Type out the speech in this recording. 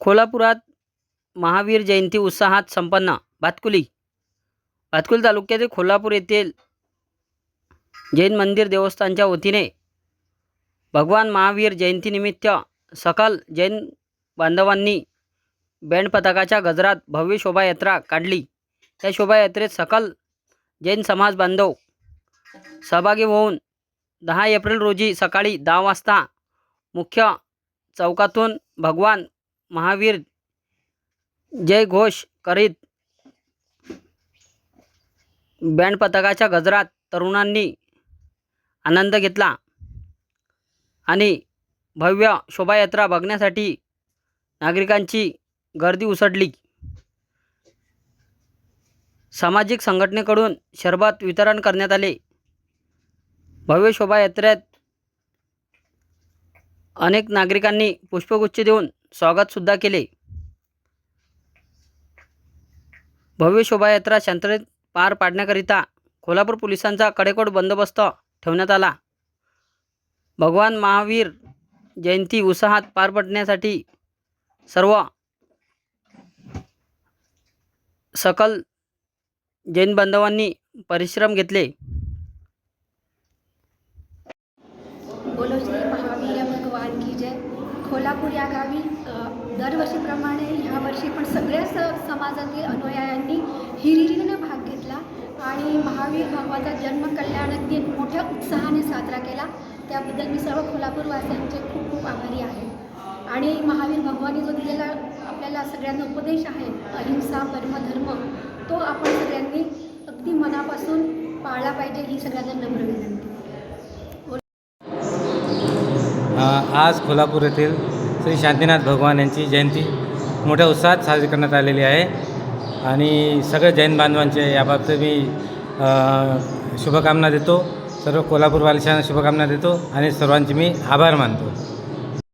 कोल्हापुरात महावीर जयंती उत्साहात संपन्न. भातकुली भातकुली तालुक्यातील कोल्हापूर येथील जैन मंदिर देवस्थानच्या वतीने भगवान महावीर जयंतीनिमित्त सकल जैन बांधवांनी बँड पथकाच्या गजरात भव्य शोभायात्रा काढली. त्या शोभायात्रेत सकल जैन समाज बांधव सहभागी होऊन दहा एप्रिल रोजी सकाळी दहा वाजता मुख्य चौकातून भगवान महावीर जय घोष करीत बँड पथकाच्या गजरात तरुणांनी आनंद घेतला आणि भव्य शोभायात्रा बघण्यासाठी नागरिकांची गर्दी उसळली. सामाजिक संघटनेकडून शरबत वितरण करण्यात आले. भव्य शोभायात्रेत अनेक नागरिकांनी पुष्पगुच्छ देऊन स्वागतसुद्धा केले. भव्य शोभायात्रा शांततेत पार पाडण्याकरिता कोल्हापूर पोलिसांचा कडेकोट बंदोबस्त ठेवण्यात आला. भगवान महावीर जयंती उत्साहात पार पडण्यासाठी सर्व सकल जैन बांधवांनी परिश्रम घेतले. बोलो श्री महावीर भगवान की जय. कोल्हापूर या गावी दरवर्षीप्रमाणे ह्या वर्षी पण सगळ्याच समाजातील अनुयायांनी हिरिरीनं भाग घेतला आणि महावीर भगवाचा जन्म कल्याण दिन मोठ्या उत्साहाने साजरा केला. त्याबद्दल मी सर्व कोल्हापूरवासियांचे खूप खूप आभारी आहे. आणि महावीर भगवानी जो दिलेला आपल्याला सगळ्यांना उपदेश आहे अहिंसा परमधर्म तो आपण सगळ्यांनी अगदी मनापासून पाळला पाहिजे ही सगळ्यांना नम्र विनंती. आज कोल्हापूर येथील श्री शांतीनाथ भगवान यांची जयंती मोठ्या उत्साहात साजरी करण्यात आलेली आहे. आणि सगळ्या जैन बांधवांचे याबाबत मी शुभकामना देतो. सर्व कोल्हापूरवासियांना शुभकामना देतो आणि सर्वांचे मी आभार मानतो.